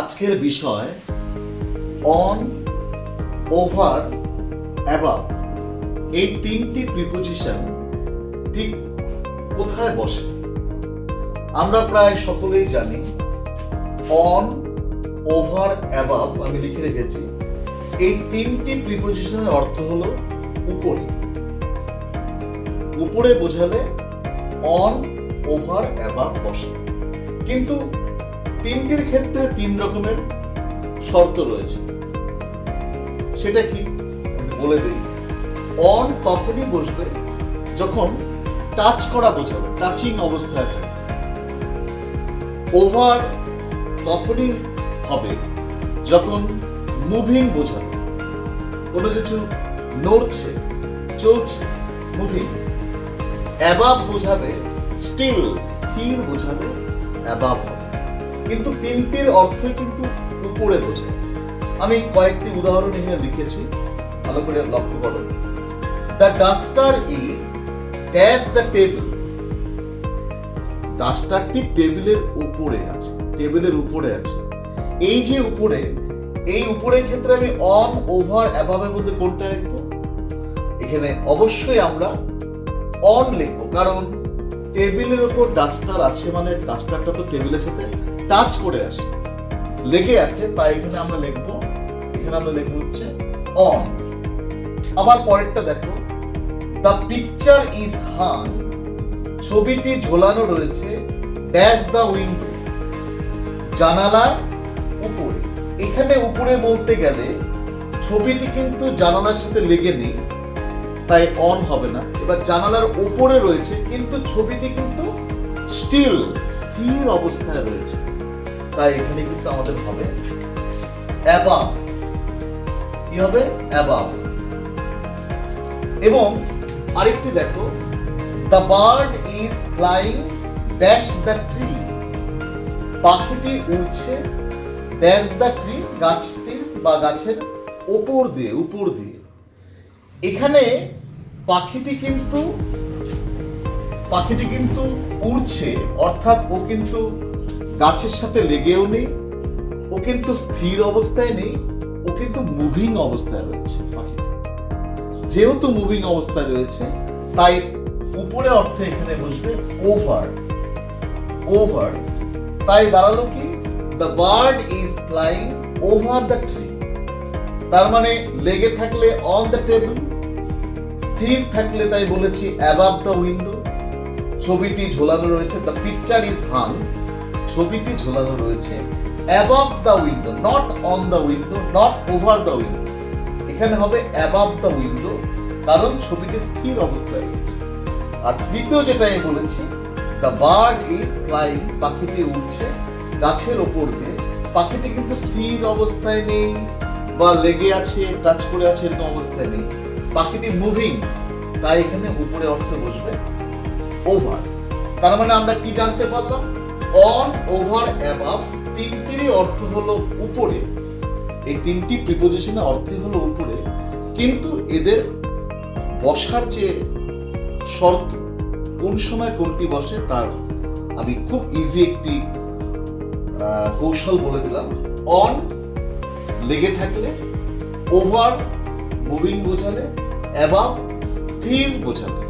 আজকের বিষয় on over above এই তিনটি প্রিপোজিশন ঠিক কোথায় বসে? আমরা প্রায় সকলেই জানি অন ওভার অ্যাবাভ আমি লিখে রেখেছি, এই তিনটি প্রিপোজিশনের অর্থ হলো উপরে। উপরে বোঝালে অন ওভার অ্যাবাভ বসে। কিন্তু তিনটির ক্ষেত্রে তিন রকমের শর্ত রয়েছে। সেটা কি? বলে দিই। অন তখনই বসবে যখন টাচ করা বোঝাবে টাচিং অবস্থায় থাকে ওভার তখনই হবে যখন মুভিং বোঝাবে। কোনো কিছু নড়ছে, চলছে মুভিং অ্যাবাব বোঝাবে স্টিল স্থির বোঝাবে অ্যাবাব হবে। কিন্তু তিনটির অর্থই কিন্তু উপরে বোঝায় আমি কয়েকটি উদাহরণ এখানে লিখেছি, ভালো করে লক্ষ্য করো। The duster is the table ডাস্টারটি টেবিলের উপরে আছে, টেবিলের উপরে আছে। এই যে উপরে, এই উপরের ক্ষেত্রে আমি অন ওভার অ্যাভাবের মধ্যে কোনটা লিখব? এখানে অবশ্যই আমরা অন লিখব, কারণ টেবিলের উপর ডাস্টার আছে মানে ডাস্টারটা তো টেবিলের সাথে টাচ করে আসে। লেগে আছে, তাই এখানে আমরা লিখব, এখানে আমরা লিখব হচ্ছে অন আবার পরেরটা দেখো। দ্য পিকচার ইজ হাং ছবিটি ঝোলানো রয়েছে ড্যাশ দ্য উইন্ডো জানালার উপরে। এখানে উপরে বলতে গেলে ছবিটি কিন্তু জানালার সাথে লেগে নেই, তাই অন হবে না। এবার জানালার উপরে রয়েছে, কিন্তু ছবিটি কিন্তু স্টিল স্থির অবস্থায় রয়েছে। তাই এখানে কিন্তু আমাদের হবে অ্যাবাব কি হবে? অ্যাবাব এবং আরেকটি দেখো the bird is flying dash the tree পাখিটি উড়ছে ড্যাশ দ্য ট্রি গাছটির বা গাছের ওপর দিয়ে, উপর দিয়ে। এখানে পাখিটি কিন্তু পাখিটি কিন্তু উড়ছে, অর্থাৎ ও কিন্তু গাছের সাথে লেগেও নেই, ও কিন্তু স্থির অবস্থায় নেই, ও কিন্তু মুভিং অবস্থায় রয়েছে পাখিটি। যেহেতু মুভিং অবস্থায় রয়েছে, তাই উপরে অর্থে এখানে বসবে ওভার ওভার তাই দাঁড়াল কি? The bird is flying over the tree তার মানে লেগে থাকলে অন দ্য টেবিল স্থির থাকলে তাই বলেছি অ্যাবাভ দ্য উইন্ডো ছবিটি ঝোলানো রয়েছে দ্য পিকচার ইজ হাং ছবিটি ঝোলানো রয়েছে above the window not on the window not over the window এখানে হবে অ্যাবাভ দ্য উইন্ডো কারণ ছবিটি স্থির অবস্থায় রয়েছে। আর তৃতীয় যেটা আমি বলেছি দ্য বার্ড ইজ ফ্লাইং পাখিটি উড়ছে, গাছের ওপর দিয়ে। পাখিটি কিন্তু স্থির অবস্থায় নেই, বা লেগে আছে, টাচ করে আছে, এরকম অবস্থায় নেই। পাখিটি মুভিং তাই এখানে উপরে অর্থে বসবে ওভার তার মানে আমরা কি জানতে পারলাম? অন ওভার অ্যাবাভ তিনটিরই অর্থ হলো উপরে। এই তিনটি প্রিপোজিশনের অর্থই হলো উপরে। কিন্তু এদের বসার যে শর্ত, কোন সময় কোনটি বসে তার আমি খুব ইজি একটি কৌশল বলে দিলাম। অন লেগে থাকলে ওভার মুভিং বোঝালে অ্যাবাভ স্থির বোঝালে।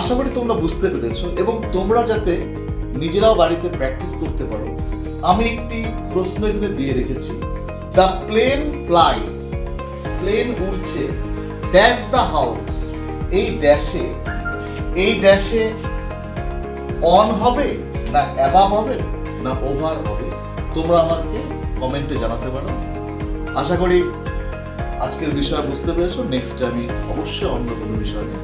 আশা করি তোমরা বুঝতে পেরেছ এবং তোমরা যাতে নিজেরাও বাড়িতে প্র্যাকটিস করতে পারো। আমি একটি প্রশ্ন এখানে দিয়ে রেখেছি। দ্য প্লেন ফ্লাইস প্লেন উড়ছে। ড্যাশ দ্য হাউস এই ড্যাশে এই ড্যাশে অন হবে না অ্যাবাব হবে না ওভার হবে? তোমরা আমাকে কমেন্টে জানাতে পারো। আশা করি আজকের বিষয় বুঝতে পেরেছ। নেক্সট আমি অবশ্যই অন্য কোনো বিষয় নিয়ে